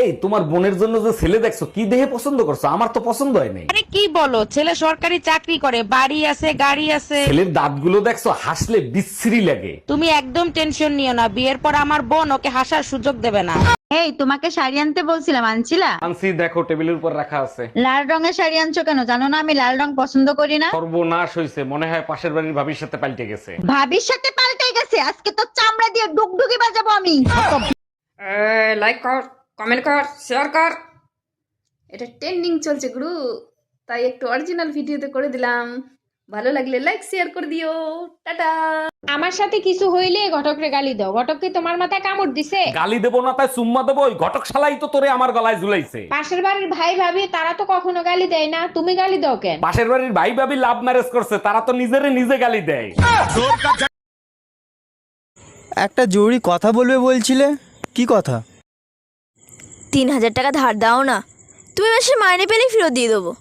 এই তোমার বোনের জন্য যে ছেলে দেখছ কি দেহে পছন্দ করছ? আমার তো পছন্দ হয় নাই। আরে কি বলো? ছেলে সরকারি চাকরি করে বাড়ি আছে গাড়ি আছে। ছেলের দাঁতগুলো দেখছ হাসলে বিশ্রী লাগে। তুমি একদম টেনশন নিও না বিয়ের পর আমার বোন ওকে হাসার সুযোগ দেবে না। এই তোমাকে শাড়ি আনতে বলছিলাম আনছিলা? আনসি দেখো টেবিলের উপর রাখা আছে। লাল রঙের শাড়ি আনছো কেন? জানো না আমি লাল রং পছন্দ করি না? সর্বনাশ হয়েছে মনে হয় পাশের বাড়ির ভাবির সাথে পাল্টে গেছে। ভাবির সাথে পাল্টে গেছে? আজকে তো চামড়া দিয়ে ডুগডুগি বাজাবো আমি। লাইক কর। কমেন্ট কর শেয়ার কর। এটা ট্রেন্ডিং চলছে গুরু তাই একটু অরিজিনাল ভিডিওতে করে দিলাম। ভালো লাগলে লাইক শেয়ার করে দিও। টাটা। আমার সাথে কিছু হইলে ঘটকরে গালি দাও। ঘটক কি তোমার মাথায় কামড় দিছে। গালি দেবো না তাই চুম্মা দেবো। ওই ঘটক শালাই তো তোরে আমার গলায় ঝুলাইছে। পাশের বাড়ির ভাই ভাবি তারা তো কখনো গালি দেয় না। তুমি গালি দাও কেন? পাশের বাড়ির ভাই ভাবি লাভ ম্যারেজ করছে তারা তো নিজেরে নিজে গালি দেয়। একটা জরুরি কথা বলবে বলছিলে? কি কথা? তিন হাজার টাকা ধার দাও না তুমি মাসে মাইনে পেলেই ফেরত দিয়ে দেবো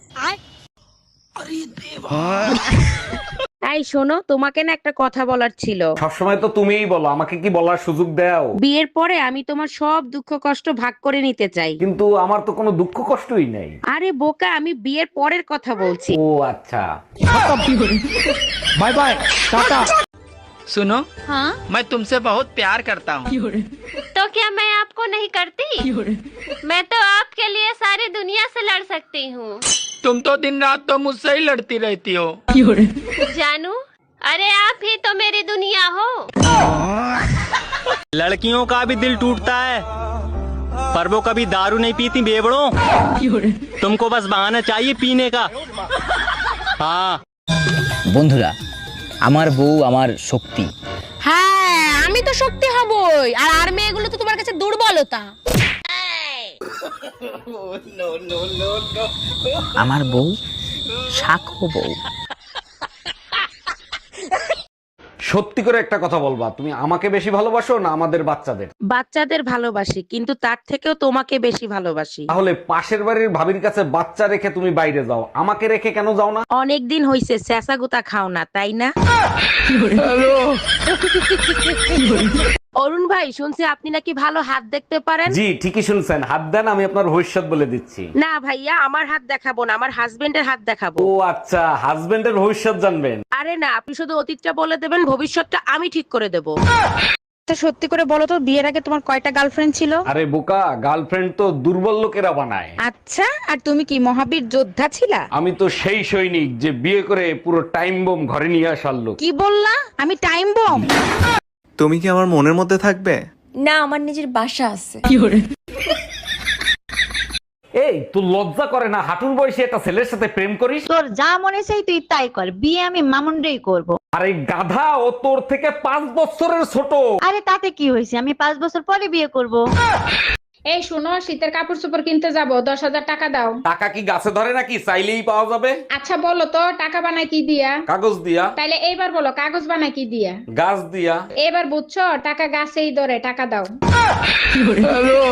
তাই শোনো তোমাকে না একটা কথা বলার ছিল সবসময় তো তুমিই বলো আমাকে কি বলার সুযোগ দাও বিয়ের পরে আমি তোমার সব দুঃখ কষ্ট ভাগ করে নিতে চাই কিন্তু আমার তো কোনো দুঃখ কষ্টই নাই আরে বোকা আমি বিয়ের পরের কথা বলছি ও আচ্ছা বাই বাই টাটা सुनो हाँ मैं तुमसे बहुत प्यार करता हूँ तो क्या मैं आपको नहीं करती मैं तो आपके लिए सारी दुनिया से लड़ सकती हूँ तुम तो दिन रात तो मुझसे ही लड़ती रहती हो जानू अरे आप ही तो मेरी दुनिया हो लड़कियों का भी दिल टूटता है पर वो कभी दारू नहीं पीती बेबड़ो तुमको बस बहाना चाहिए पीने का हाँ বন্ধুরা আমার বউ আমার শক্তি হ্যাঁ আমি তো শক্তি হবই। আর আর মেয়েগুলো তো তোমার কাছে দুর্বলতা। আমার বউ শাখো বউ। সত্যি করে একটা কথা বলবা তুমি আমাকে বেশি ভালোবাসো না আমাদের বাচ্চাদের? বাচ্চাদের ভালোবাসি কিন্তু তার থেকেও তোমাকে বেশি ভালোবাসি। তাহলে পাশের বাড়ির ভাবির কাছে বাচ্চা রেখে তুমি বাইরে যাও। আমাকে রেখে কেন যাও না? অনেক দিন হইছে গুতা খাও না তাই না? অরুণ ভাই শুনছি আপনি নাকি ভালো হাত দেখতে পারেন। জি ঠিকই শুনছেন। হাত দেন আমি আপনার ভবিষ্যৎ বলে দিচ্ছি। না ভাইয়া আমার হাত দেখাবো না আমার হাজবেন্ডের হাত দেখাবো। ও আচ্ছা হাজবেন্ডের ভবিষ্যৎ জানবেন। আরে না আপনি শুধু অতীতটা বলে দেবেন ভবিষ্যৎটা আমি ঠিক করে দেব। আচ্ছা সত্যি করে বলো তো বিয়ের আগে তোমার কয়টা গার্লফ্রেন্ড ছিল? আরে বোকা গার্লফ্রেন্ড তো দুর্বল লোকেরা বানায়। আচ্ছা আর তুমি কি মহাবীর যোদ্ধা ছিলা? আমি তো সেই সৈনিক যে বিয়ে করে পুরো টাইম বোম ঘরে নিয়ে আসার লোক। কি বললা? আমি টাইম বম তুমি কি আমার মনের মধ্যে থাকবে? না আমার নিজের বাসা আছে। এই তুই লজ্জা করে না? হাঁটুর বয়সে একটা ছেলের সাথে প্রেম করিস? তোর যা মনে চাই তুই তাই কর। বিয়ে আমি মামুনরেই করব। আরে গাধা ও তোর থেকে পাঁচ বছরের ছোট। আরে তাতে কি হয়েছে? আমি পাঁচ বছর পরে বিয়ে করব। এই শোনো শীতের কাপড় চোপড় কিনতে যাব দশ হাজার টাকা দাও। টাকা কি গাছে ধরে নাকি? চাইলেই পাওয়া যাবে। আচ্ছা বলো তো টাকা বানায় কি দিয়া? কাগজ দিয়া। তাইলে এইবার বলো কাগজ বানায় কি দিয়া? গাছ দিয়া। এবার বুঝছ টাকা গাছেই ধরে টাকা দাও।